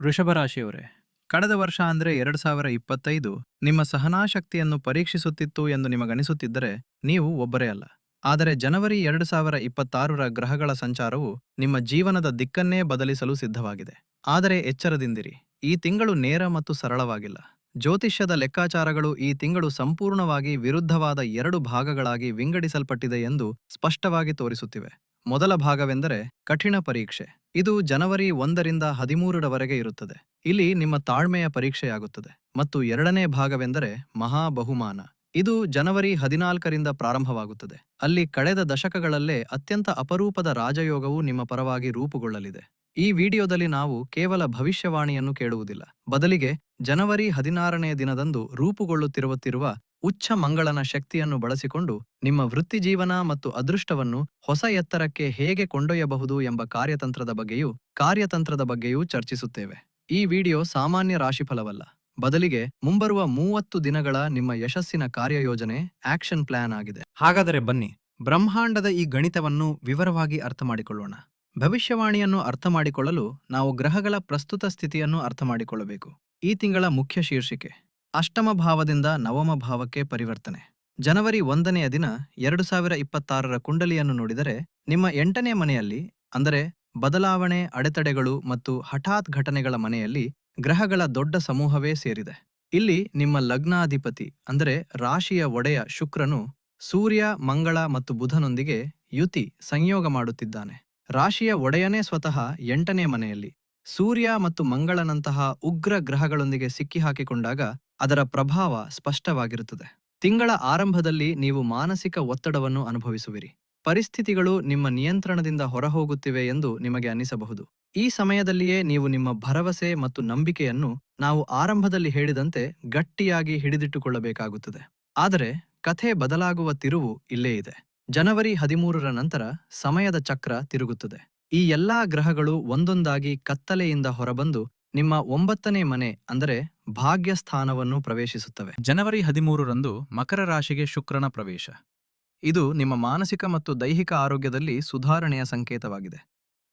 ವೃಷಭ ರಾಶಿಯವರೇ, ಕಳೆದ ವರ್ಷ ಅಂದ್ರೆ ಎರಡು ಸಾವಿರ ಇಪ್ಪತ್ತೈದು ನಿಮ್ಮ ಸಹನಾಶಕ್ತಿಯನ್ನು ಪರೀಕ್ಷಿಸುತ್ತಿತ್ತು ಎಂದು ನಿಮಗನಿಸುತ್ತಿದ್ದರೆ ನೀವು ಒಬ್ಬರೇ ಅಲ್ಲ. ಆದರೆ ಜನವರಿ ಎರಡು ಸಾವಿರ ಇಪ್ಪತ್ತಾರರ ಗ್ರಹಗಳ ಸಂಚಾರವು ನಿಮ್ಮ ಜೀವನದ ದಿಕ್ಕನ್ನೇ ಬದಲಿಸಲು ಸಿದ್ಧವಾಗಿದೆ. ಆದರೆ ಎಚ್ಚರದಿಂದಿರಿ, ಈ ತಿಂಗಳು ನೇರ ಮತ್ತು ಸರಳವಾಗಿಲ್ಲ. ಜ್ಯೋತಿಷ್ಯದ ಲೆಕ್ಕಾಚಾರಗಳು ಈ ತಿಂಗಳು ಸಂಪೂರ್ಣವಾಗಿ ವಿರುದ್ಧವಾದ ಎರಡು ಭಾಗಗಳಾಗಿ ವಿಂಗಡಿಸಲ್ಪಟ್ಟಿದೆ ಎಂದು ಸ್ಪಷ್ಟವಾಗಿ ತೋರಿಸುತ್ತಿವೆ. ಮೊದಲ ಭಾಗವೆಂದರೆ ಕಠಿಣ ಪರೀಕ್ಷೆ. ಇದು ಜನವರಿ ಒಂದರಿಂದ ಹದಿಮೂರರವರೆಗೆ ಇರುತ್ತದೆ. ಇಲ್ಲಿ ನಿಮ್ಮ ತಾಳ್ಮೆಯ ಪರೀಕ್ಷೆಯಾಗುತ್ತದೆ. ಮತ್ತು ಎರಡನೇ ಭಾಗವೆಂದರೆ ಮಹಾ ಬಹುಮಾನ ಇದು ಜನವರಿ ಹದಿನಾಲ್ಕರಿಂದ ಪ್ರಾರಂಭವಾಗುತ್ತದೆ. ಅಲ್ಲಿ ಕಳೆದ ದಶಕಗಳಲ್ಲೇ ಅತ್ಯಂತ ಅಪರೂಪದ ರಾಜಯೋಗವು ನಿಮ್ಮ ಪರವಾಗಿ ರೂಪುಗೊಳ್ಳಲಿದೆ. ಈ ವಿಡಿಯೋದಲ್ಲಿ ನಾವು ಕೇವಲ ಭವಿಷ್ಯವಾಣಿಯನ್ನು ಕೇಳುವುದಿಲ್ಲ. ಬದಲಿಗೆ, ಜನವರಿ ಹದಿನಾರನೇ ದಿನದಂದು ರೂಪುಗೊಳ್ಳುತ್ತಿರುವತ್ತಿರುವ ಉಚ್ಚ ಮಂಗಳನ ಶಕ್ತಿಯನ್ನು ಬಳಸಿಕೊಂಡು ನಿಮ್ಮ ವೃತ್ತಿಜೀವನ ಮತ್ತು ಅದೃಷ್ಟವನ್ನು ಹೊಸ ಎತ್ತರಕ್ಕೆ ಹೇಗೆ ಕೊಂಡೊಯ್ಯಬಹುದು ಎಂಬ ಕಾರ್ಯತಂತ್ರದ ಬಗ್ಗೆಯೂ ಕಾರ್ಯತಂತ್ರದ ಬಗ್ಗೆಯೂ ಚರ್ಚಿಸುತ್ತೇವೆ. ಈ ವಿಡಿಯೋ ಸಾಮಾನ್ಯ ರಾಶಿಫಲವಲ್ಲ. ಬದಲಿಗೆ ಮುಂಬರುವ ಮೂವತ್ತು ದಿನಗಳ ನಿಮ್ಮ ಯಶಸ್ಸಿನ ಕಾರ್ಯಯೋಜನೆ, ಆಕ್ಷನ್ ಪ್ಲಾನ್ ಆಗಿದೆ. ಹಾಗಾದರೆ ಬನ್ನಿ, ಬ್ರಹ್ಮಾಂಡದ ಈ ಗಣಿತವನ್ನು ವಿವರವಾಗಿ ಅರ್ಥ ಮಾಡಿಕೊಳ್ಳೋಣ. ಭವಿಷ್ಯವಾಣಿಯನ್ನು ಅರ್ಥ ಮಾಡಿಕೊಳ್ಳಲು ನಾವು ಗ್ರಹಗಳ ಪ್ರಸ್ತುತ ಸ್ಥಿತಿಯನ್ನು ಅರ್ಥ ಮಾಡಿಕೊಳ್ಳಬೇಕು. ಈ ತಿಂಗಳ ಮುಖ್ಯ ಶೀರ್ಷಿಕೆ. ಅಷ್ಟಮ ಭಾವದಿಂದ ನವಮ ಭಾವಕ್ಕೆ ಪರಿವರ್ತನೆ. ಜನವರಿ ಒಂದನೆಯ ದಿನ ಎರಡು ಸಾವಿರ ಇಪ್ಪತ್ತಾರರ ಕುಂಡಲಿಯನ್ನು ನೋಡಿದರೆ, ನಿಮ್ಮ ಎಂಟನೇ ಮನೆಯಲ್ಲಿ, ಅಂದರೆ ಬದಲಾವಣೆ, ಅಡೆತಡೆಗಳು ಮತ್ತು ಹಠಾತ್ ಘಟನೆಗಳ ಮನೆಯಲ್ಲಿ ಗ್ರಹಗಳ ದೊಡ್ಡ ಸಮೂಹವೇ ಸೇರಿದೆ. ಇಲ್ಲಿ ನಿಮ್ಮ ಲಗ್ನಾಧಿಪತಿ, ಅಂದರೆ ರಾಶಿಯ ಒಡೆಯ ಶುಕ್ರನು ಸೂರ್ಯ, ಮಂಗಳ ಮತ್ತು ಬುಧನೊಂದಿಗೆ ಯುತಿ ಸಂಯೋಗ ಮಾಡುತ್ತಿದ್ದಾನೆ. ರಾಶಿಯ ಒಡೆಯನೇ ಸ್ವತಃ ಎಂಟನೇ ಮನೆಯಲ್ಲಿ. ಸೂರ್ಯ ಮತ್ತು ಮಂಗಳನಂತಹ ಉಗ್ರ ಗ್ರಹಗಳೊಂದಿಗೆ ಸಿಕ್ಕಿಹಾಕಿಕೊಂಡಾಗ ಅದರ ಪ್ರಭಾವ ಸ್ಪಷ್ಟವಾಗಿರುತ್ತದೆ. ತಿಂಗಳ ಆರಂಭದಲ್ಲಿ ನೀವು ಮಾನಸಿಕ ಒತ್ತಡವನ್ನು ಅನುಭವಿಸುವಿರಿ. ಪರಿಸ್ಥಿತಿಗಳು ನಿಮ್ಮ ನಿಯಂತ್ರಣದಿಂದ ಹೊರಹೋಗುತ್ತಿವೆ ಎಂದು ನಿಮಗೆ ಅನ್ನಿಸಬಹುದು ಈ ಸಮಯದಲ್ಲಿಯೇ ನೀವು ನಿಮ್ಮ ಭರವಸೆ ಮತ್ತು ನಂಬಿಕೆಯನ್ನು ನಾವು ಆರಂಭದಲ್ಲಿ ಹೇಳಿದಂತೆ ಗಟ್ಟಿಯಾಗಿ ಹಿಡಿದಿಟ್ಟುಕೊಳ್ಳಬೇಕಾಗುತ್ತದೆ. ಆದರೆ ಕಥೆ ಬದಲಾಗುವ ತಿರುವು ಇಲ್ಲೇ ಇದೆ. ಜನವರಿ ಹದಿಮೂರರ ನಂತರ ಸಮಯದ ಚಕ್ರ ತಿರುಗುತ್ತದೆ. ಈ ಎಲ್ಲಾ ಗ್ರಹಗಳು ಒಂದೊಂದಾಗಿ ಕತ್ತಲೆಯಿಂದ ಹೊರಬಂದು ನಿಮ್ಮ ಒಂಬತ್ತನೇ ಮನೆ, ಅಂದರೆ ಭಾಗ್ಯಸ್ಥಾನವನ್ನು ಪ್ರವೇಶಿಸುತ್ತವೆ. ಜನವರಿ ಹದಿಮೂರರಂದು ಮಕರ ರಾಶಿಗೆ ಶುಕ್ರನ ಪ್ರವೇಶ. ಇದು ನಿಮ್ಮ ಮಾನಸಿಕ ಮತ್ತು ದೈಹಿಕ ಆರೋಗ್ಯದಲ್ಲಿ ಸುಧಾರಣೆಯ ಸಂಕೇತವಾಗಿದೆ.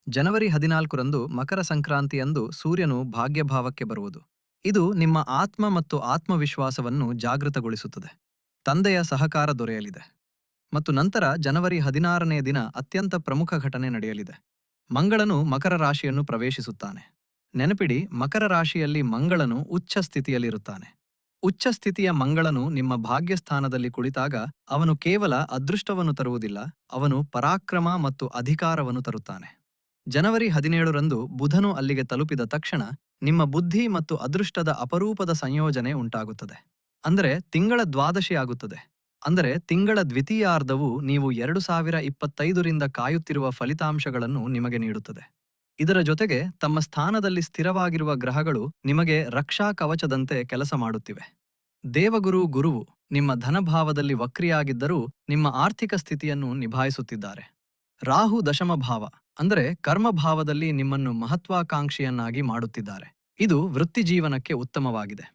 ಜನವರಿ ಹದಿನಾಲ್ಕರಂದು ಮಕರ ಸಂಕ್ರಾಂತಿಯಂದು ಸೂರ್ಯನು ಭಾಗ್ಯಭಾವಕ್ಕೆ ಬರುವುದು. ಇದು ನಿಮ್ಮ ಆತ್ಮ ಮತ್ತು ಆತ್ಮವಿಶ್ವಾಸವನ್ನು ಜಾಗೃತಗೊಳಿಸುತ್ತದೆ. ತಂದೆಯ ಸಹಕಾರ ದೊರೆಯಲಿದೆ. ಮತ್ತು ನಂತರ ಜನವರಿ ಹದಿನಾರನೇ ದಿನ ಅತ್ಯಂತ ಪ್ರಮುಖ ಘಟನೆ ನಡೆಯಲಿದೆ. ಮಂಗಳನು ಮಕರ ರಾಶಿಯನ್ನು ಪ್ರವೇಶಿಸುತ್ತಾನೆ. ನೆನಪಿಡಿ, ಮಕರ ರಾಶಿಯಲ್ಲಿ ಮಂಗಳನು ಉಚ್ಚ ಸ್ಥಿತಿಯಲ್ಲಿರುತ್ತಾನೆ. ಉಚ್ಚ ಸ್ಥಿತಿಯ ಮಂಗಳನು ನಿಮ್ಮ ಭಾಗ್ಯಸ್ಥಾನದಲ್ಲಿ ಕುಳಿತಾಗ ಅವನು ಕೇವಲ ಅದೃಷ್ಟವನ್ನು ತರುವುದಿಲ್ಲ, ಅವನು ಪರಾಕ್ರಮ ಮತ್ತು ಅಧಿಕಾರವನ್ನು ತರುತ್ತಾನೆ. ಜನವರಿ ಹದಿನೇಳರಂದು ಬುಧನು ಅಲ್ಲಿಗೆ ತಲುಪಿದ ತಕ್ಷಣ ನಿಮ್ಮ ಬುದ್ಧಿ ಮತ್ತು ಅದೃಷ್ಟದ ಅಪರೂಪದ ಸಂಯೋಜನೆ ಉಂಟಾಗುತ್ತದೆ. ಅಂದರೆ ತಿಂಗಳ ದ್ವಾದಶಿ ಆಗುತ್ತದೆ ಅಂದರೆ ತಿಂಗಳ ದ್ವಿತೀಯಾರ್ಧವು ನೀವು ಎರಡು ಸಾವಿರ ಇಪ್ಪತ್ತೈದರಿಂದ ಕಾಯುತ್ತಿರುವ ಫಲಿತಾಂಶಗಳನ್ನು ನಿಮಗೆ ನೀಡುತ್ತದೆ. ಇದರ ಜೊತೆಗೆ ತಮ್ಮ ಸ್ಥಾನದಲ್ಲಿ ಸ್ಥಿರವಾಗಿರುವ ಗ್ರಹಗಳು ನಿಮಗೆ ರಕ್ಷಾ ಕವಚದಂತೆ ಕೆಲಸ ಮಾಡುತ್ತಿವೆ. ದೇವಗುರು ಗುರುವು ನಿಮ್ಮ ಧನಭಾವದಲ್ಲಿ ವಕ್ರಿಯಾಗಿದ್ದರೂ ನಿಮ್ಮ ಆರ್ಥಿಕ ಸ್ಥಿತಿಯನ್ನು ನಿಭಾಯಿಸುತ್ತಿದ್ದಾರೆ. ರಾಹು ದಶಮ ಭಾವ ಅಂದರೆ ಕರ್ಮಭಾವದಲ್ಲಿ ನಿಮ್ಮನ್ನು ಮಹತ್ವಾಕಾಂಕ್ಷಿಯನ್ನಾಗಿ ಮಾಡುತ್ತಿದ್ದಾರೆ. ಇದು ವೃತ್ತಿಜೀವನಕ್ಕೆ ಉತ್ತಮವಾಗಿದೆ.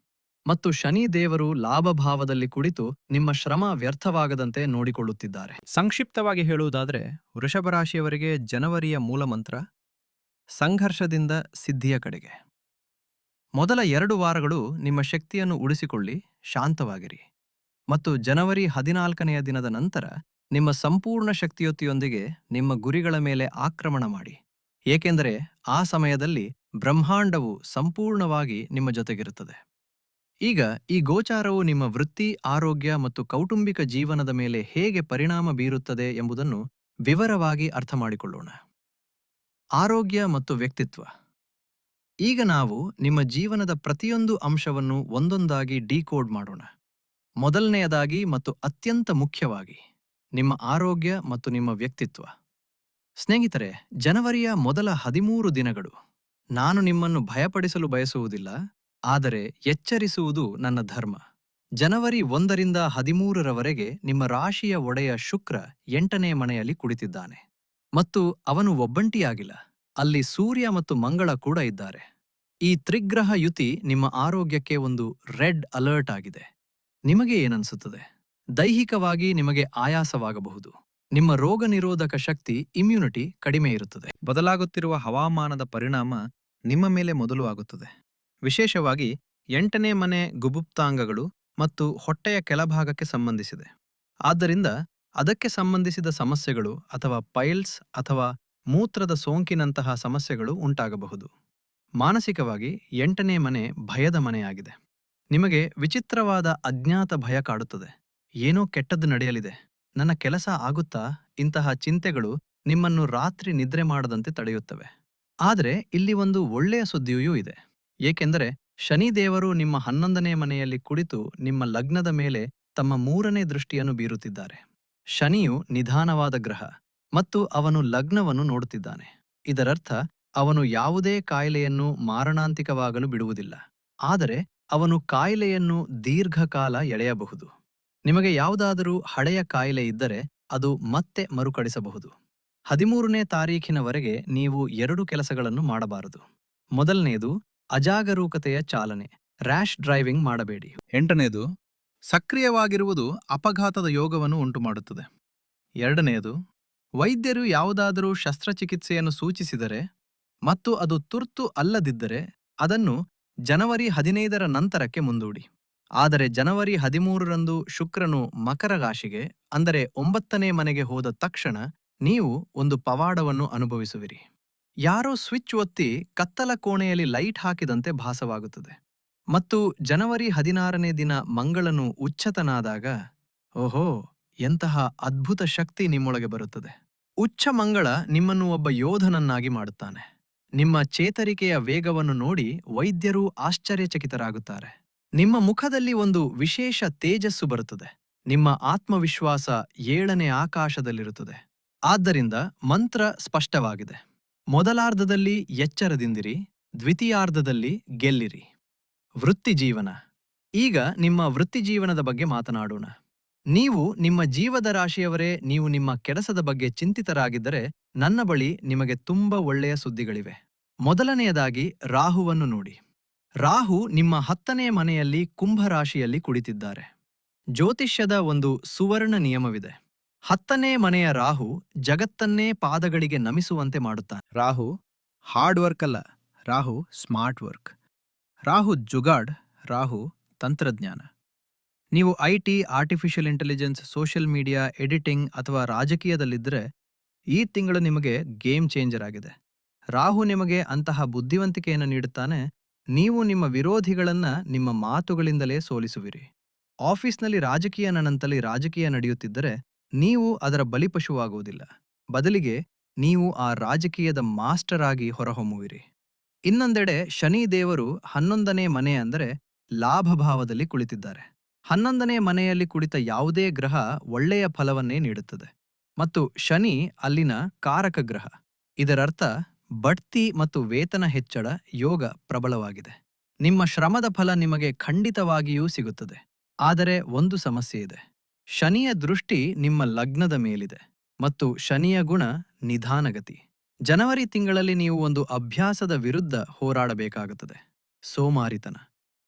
ಮತ್ತು ಶನಿ ದೇವರು ಲಾಭಭಾವದಲ್ಲಿ ಕುಳಿತು ನಿಮ್ಮ ಶ್ರಮ ವ್ಯರ್ಥವಾಗದಂತೆ ನೋಡಿಕೊಳ್ಳುತ್ತಿದ್ದಾರೆ. ಸಂಕ್ಷಿಪ್ತವಾಗಿ ಹೇಳುವುದಾದರೆ, ವೃಷಭ ರಾಶಿಯವರಿಗೆ ಜನವರಿಯ ಮೂಲಮಂತ್ರ ಸಂಘರ್ಷದಿಂದ ಸಿದ್ಧಿಯ ಕಡೆಗೆ. ಮೊದಲ ಎರಡು ವಾರಗಳು ನಿಮ್ಮ ಶಕ್ತಿಯನ್ನು ಉಳಿಸಿಕೊಳ್ಳಿ, ಶಾಂತವಾಗಿರಿ. ಮತ್ತು ಜನವರಿ ಹದಿನಾಲ್ಕನೆಯ ದಿನದ ನಂತರ ನಿಮ್ಮ ಸಂಪೂರ್ಣ ಶಕ್ತಿಯೊತ್ತಿಯೊಂದಿಗೆ ನಿಮ್ಮ ಗುರಿಗಳ ಮೇಲೆ ಆಕ್ರಮಣ ಮಾಡಿ. ಏಕೆಂದರೆ ಆ ಸಮಯದಲ್ಲಿ ಬ್ರಹ್ಮಾಂಡವು ಸಂಪೂರ್ಣವಾಗಿ ನಿಮ್ಮ ಜೊತೆಗಿರುತ್ತದೆ. ಈಗ ಈ ಗೋಚಾರವು ನಿಮ್ಮ ವೃತ್ತಿ, ಆರೋಗ್ಯ ಮತ್ತು ಕೌಟುಂಬಿಕ ಜೀವನದ ಮೇಲೆ ಹೇಗೆ ಪರಿಣಾಮ ಬೀರುತ್ತದೆ ಎಂಬುದನ್ನು ವಿವರವಾಗಿ ಅರ್ಥ ಮಾಡಿಕೊಳ್ಳೋಣ. ಆರೋಗ್ಯ ಮತ್ತು ವ್ಯಕ್ತಿತ್ವ. ಈಗ ನಾವು ನಿಮ್ಮ ಜೀವನದ ಪ್ರತಿಯೊಂದು ಅಂಶವನ್ನು ಒಂದೊಂದಾಗಿ ಡಿಕೋಡ್ ಮಾಡೋಣ. ಮೊದಲನೆಯದಾಗಿ ಮತ್ತು ಅತ್ಯಂತ ಮುಖ್ಯವಾಗಿ ನಿಮ್ಮ ಆರೋಗ್ಯ ಮತ್ತು ನಿಮ್ಮ ವ್ಯಕ್ತಿತ್ವ. ಸ್ನೇಹಿತರೆ, ಜನವರಿಯ ಮೊದಲ ಹದಿಮೂರು ದಿನಗಳು. ನಾನು ನಿಮ್ಮನ್ನು ಭಯಪಡಿಸಲು ಬಯಸುವುದಿಲ್ಲ. ಆದರೆ ಎಚ್ಚರಿಸುವುದು ನನ್ನ ಧರ್ಮ. ಜನವರಿ ಒಂದರಿಂದ ಹದಿಮೂರರವರೆಗೆ ನಿಮ್ಮ ರಾಶಿಯ ಒಡೆಯ ಶುಕ್ರ ಎಂಟನೇ ಮನೆಯಲ್ಲಿ ಕುಳಿತಿದ್ದಾನೆ. ಮತ್ತು ಅವನು ಒಬ್ಬಂಟಿಯಾಗಿಲ್ಲ. ಅಲ್ಲಿ ಸೂರ್ಯ ಮತ್ತು ಮಂಗಳ ಕೂಡ ಇದ್ದಾರೆ. ಈ ತ್ರಿಗ್ರಹ ಯುತಿ ನಿಮ್ಮ ಆರೋಗ್ಯಕ್ಕೆ ಒಂದು ರೆಡ್ ಅಲರ್ಟ್ ಆಗಿದೆ. ನಿಮಗೆ ಏನನ್ಸುತ್ತದೆ? ದೈಹಿಕವಾಗಿ ನಿಮಗೆ ಆಯಾಸವಾಗಬಹುದು. ನಿಮ್ಮ ರೋಗ ನಿರೋಧಕ ಶಕ್ತಿ ಇಮ್ಯುನಿಟಿ ಕಡಿಮೆ ಇರುತ್ತದೆ. ಬದಲಾಗುತ್ತಿರುವ ಹವಾಮಾನದ ಪರಿಣಾಮ ನಿಮ್ಮ ಮೇಲೆ ಮೊದಲು ಆಗುತ್ತದೆ. ವಿಶೇಷವಾಗಿ ಎಂಟನೇ ಮನೆ ಗುಬುಪ್ತಾಂಗಗಳು ಮತ್ತು ಹೊಟ್ಟೆಯ ಕೆಳಭಾಗಕ್ಕೆ ಸಂಬಂಧಿಸಿದೆ. ಆದ್ದರಿಂದ ಅದಕ್ಕೆ ಸಂಬಂಧಿಸಿದ ಸಮಸ್ಯೆಗಳು ಅಥವಾ ಪೈಲ್ಸ್ ಅಥವಾ ಮೂತ್ರದ ಸೋಂಕಿನಂತಹ ಸಮಸ್ಯೆಗಳು ಉಂಟಾಗಬಹುದು. ಮಾನಸಿಕವಾಗಿ ಎಂಟನೇ ಮನೆ ಭಯದ ಮನೆಯಾಗಿದೆ. ನಿಮಗೆ ವಿಚಿತ್ರವಾದ ಅಜ್ಞಾತ ಭಯ ಕಾಡುತ್ತದೆ. ಏನೋ ಕೆಟ್ಟದ್ದು ನಡೆಯಲಿದೆ. ನನ್ನ ಕೆಲಸ ಆಗುತ್ತಾ? ಇಂತಹ ಚಿಂತೆಗಳು ನಿಮ್ಮನ್ನು ರಾತ್ರಿ ನಿದ್ರೆ ಮಾಡದಂತೆ ತಡೆಯುತ್ತವೆ. ಆದರೆ ಇಲ್ಲಿ ಒಂದು ಒಳ್ಳೆಯ ಸುದ್ದಿಯೂ ಇದೆ. ಏಕೆಂದರೆ ಶನಿದೇವರು ನಿಮ್ಮ ಹನ್ನೊಂದನೇ ಮನೆಯಲ್ಲಿ ಕುಳಿತು ನಿಮ್ಮ ಲಗ್ನದ ಮೇಲೆ ತಮ್ಮ ಮೂರನೇ ದೃಷ್ಟಿಯನ್ನು ಬೀರುತ್ತಿದ್ದಾರೆ. ಶನಿಯು ನಿಧಾನವಾದ ಗ್ರಹ ಮತ್ತು ಅವನು ಲಗ್ನವನ್ನು ನೋಡುತ್ತಿದ್ದಾನೆ. ಇದರರ್ಥ, ಅವನು ಯಾವುದೇ ಕಾಯಿಲೆಯನ್ನು ಮಾರಣಾಂತಿಕವಾಗಲು ಬಿಡುವುದಿಲ್ಲ. ಆದರೆ, ಅವನು ಕಾಯಿಲೆಯನ್ನು ದೀರ್ಘಕಾಲ ಎಳೆಯಬಹುದು. ನಿಮಗೆ ಯಾವುದಾದರೂ ಹಳೆಯ ಕಾಯಿಲೆ ಇದ್ದರೆ ಅದು ಮತ್ತೆ ಮರುಕಳಿಸಬಹುದು. ಹದಿಮೂರನೇ ತಾರೀಖಿನವರೆಗೆ ನೀವು ಎರಡು ಕೆಲಸಗಳನ್ನು ಮಾಡಬಾರದು. ಮೊದಲನೆಯದು ಅಜಾಗರೂಕತೆಯ ಚಾಲನೆ ರ್ಯಾಶ್ ಡ್ರೈವಿಂಗ್ ಮಾಡಬೇಡಿ. ಎಂಟನೆಯದು ಸಕ್ರಿಯವಾಗಿರುವುದು ಅಪಘಾತದ ಯೋಗವನ್ನು ಉಂಟುಮಾಡುತ್ತದೆ. ಎರಡನೆಯದು ವೈದ್ಯರು ಯಾವುದಾದರೂ ಶಸ್ತ್ರಚಿಕಿತ್ಸೆಯನ್ನು ಸೂಚಿಸಿದರೆ ಮತ್ತು ಅದು ತುರ್ತು ಅಲ್ಲದಿದ್ದರೆ ಅದನ್ನು ಜನವರಿ ಹದಿನೈದರ ನಂತರಕ್ಕೆ ಮುಂದೂಡಿ. ಆದರೆ ಜನವರಿ ಹದಿಮೂರರಂದು ಶುಕ್ರನು ಮಕರ ರಾಶಿಗೆ, ಅಂದರೆ ಒಂಬತ್ತನೇ ಮನೆಗೆ ಹೋದ ತಕ್ಷಣ ನೀವು ಒಂದು ಪವಾಡವನ್ನು ಅನುಭವಿಸುವಿರಿ. ಯಾರೋ ಸ್ವಿಚ್ ಒತ್ತಿ ಕತ್ತಲ ಕೋಣೆಯಲ್ಲಿ ಲೈಟ್ ಹಾಕಿದಂತೆ ಭಾಸವಾಗುತ್ತದೆ. ಮತ್ತು ಜನವರಿ ಹದಿನಾರನೇ ದಿನ ಮಂಗಳನು ಉಚ್ಚತನಾದಾಗ, ಓಹೋ, ಎಂತಹ ಅದ್ಭುತ ಶಕ್ತಿ ನಿಮ್ಮೊಳಗೆ ಬರುತ್ತದೆ. ಉಚ್ಚ ಮಂಗಳ ನಿಮ್ಮನ್ನು ಒಬ್ಬ ಯೋಧನನ್ನಾಗಿ ಮಾಡುತ್ತಾನೆ. ನಿಮ್ಮ ಚೇತರಿಕೆಯ ವೇಗವನ್ನು ನೋಡಿ ವೈದ್ಯರು ಆಶ್ಚರ್ಯಚಕಿತರಾಗುತ್ತಾರೆ. ನಿಮ್ಮ ಮುಖದಲ್ಲಿ ಒಂದು ವಿಶೇಷ ತೇಜಸ್ಸು ಬರುತ್ತದೆ. ನಿಮ್ಮ ಆತ್ಮವಿಶ್ವಾಸ ಏಳನೇ ಆಕಾಶದಲ್ಲಿರುತ್ತದೆ. ಆದ್ದರಿಂದ ಮಂತ್ರ ಸ್ಪಷ್ಟವಾಗಿದೆ. ಮೊದಲಾರ್ಧದಲ್ಲಿ ಎಚ್ಚರದಿಂದಿರಿ, ದ್ವಿತೀಯಾರ್ಧದಲ್ಲಿ ಗೆಲ್ಲಿರಿ. ವೃತ್ತಿಜೀವನ ಈಗ ನಿಮ್ಮ ವೃತ್ತಿಜೀವನದ ಬಗ್ಗೆ ಮಾತನಾಡೋಣ. ನೀವು ನಿಮ್ಮ ಜೀವದ ರಾಶಿಯವರೇ, ನೀವು ನಿಮ್ಮ ಕೆಲಸದ ಬಗ್ಗೆ ಚಿಂತಿತರಾಗಿದ್ದರೆ ನನ್ನ ಬಳಿ ನಿಮಗೆ ತುಂಬ ಒಳ್ಳೆಯ ಸುದ್ದಿಗಳಿವೆ. ಮೊದಲನೆಯದಾಗಿ ರಾಹುವನ್ನು ನೋಡಿ. ರಾಹು ನಿಮ್ಮ ಹತ್ತನೇ ಮನೆಯಲ್ಲಿ ಕುಂಭರಾಶಿಯಲ್ಲಿ ಕುಳಿತಿದ್ದಾರೆ. ಜ್ಯೋತಿಷ್ಯದ ಒಂದು ಸುವರ್ಣ ನಿಯಮವಿದೆ. ಹತ್ತನೇ ಮನೆಯ ರಾಹು ಜಗತ್ತನ್ನೇ ಪಾದಗಳಿಗೆ ನಮಿಸುವಂತೆ ಮಾಡುತ್ತಾನೆ. ರಾಹು ಹಾರ್ಡ್ ವರ್ಕ್ ಅಲ್ಲ, ರಾಹು ಸ್ಮಾರ್ಟ್ ವರ್ಕ್ ರಾಹು ಜುಗಾಡ್, ರಾಹು ತಂತ್ರಜ್ಞಾನ. ನೀವು I T artificial intelligence social media editing ಅಥವಾ ರಾಜಕೀಯದಲ್ಲಿದ್ದರೆ ಈ ತಿಂಗಳು ನಿಮಗೆ ಗೇಮ್ ಚೇಂಜರ್ ಆಗಿದೆ. ರಾಹು ನಿಮಗೆ ಅಂತಹ ಬುದ್ಧಿವಂತಿಕೆಯನ್ನು ನೀಡುತ್ತಾನೆ. ನೀವು ನಿಮ್ಮ ವಿರೋಧಿಗಳನ್ನ ನಿಮ್ಮ ಮಾತುಗಳಿಂದಲೇ ಸೋಲಿಸುವಿರಿ. ಆಫೀಸ್ನಲ್ಲಿ ರಾಜಕೀಯ ನನ್ನಂತಲ್ಲಿ ರಾಜಕೀಯ ನಡೆಯುತ್ತಿದ್ದರೆ ನೀವು ಅದರ ಬಲಿಪಶುವಾಗುವುದಿಲ್ಲ. ಬದಲಿಗೆ ನೀವು ಆ ರಾಜಕೀಯದ ಮಾಸ್ಟರ್ ಆಗಿ ಹೊರಹೊಮ್ಮುವಿರಿ. ಇನ್ನೊಂದೆಡೆ ಶನಿ ದೇವರು ಹನ್ನೊಂದನೇ ಮನೆ ಅಂದರೆ ಲಾಭಭಾವದಲ್ಲಿ ಕುಳಿತಿದ್ದಾರೆ. ಹನ್ನೊಂದನೇ ಮನೆಯಲ್ಲಿ ಕುಳಿತ ಯಾವುದೇ ಗ್ರಹ ಒಳ್ಳೆಯ ಫಲವನ್ನೇ ನೀಡುತ್ತದೆ. ಮತ್ತು ಶನಿ ಅಲ್ಲಿನ ಕಾರಕ ಗ್ರಹ. ಇದರರ್ಥ, ಬಡ್ತಿ ಮತ್ತು ವೇತನ ಹೆಚ್ಚಳ ಯೋಗ ಪ್ರಬಲವಾಗಿದೆ. ನಿಮ್ಮ ಶ್ರಮದ ಫಲ ನಿಮಗೆ ಖಂಡಿತವಾಗಿಯೂ ಸಿಗುತ್ತದೆ. ಆದರೆ ಒಂದು ಸಮಸ್ಯೆ ಇದೆ. ಶನಿಯ ದೃಷ್ಟಿ ನಿಮ್ಮ ಲಗ್ನದ ಮೇಲಿದೆ ಮತ್ತು ಶನಿಯ ಗುಣ ನಿಧಾನಗತಿ. ಜನವರಿ ತಿಂಗಳಲ್ಲಿ ನೀವು ಒಂದು ಅಭ್ಯಾಸದ ವಿರುದ್ಧ ಹೋರಾಡಬೇಕಾಗುತ್ತದೆ. ಸೋಮಾರಿತನ.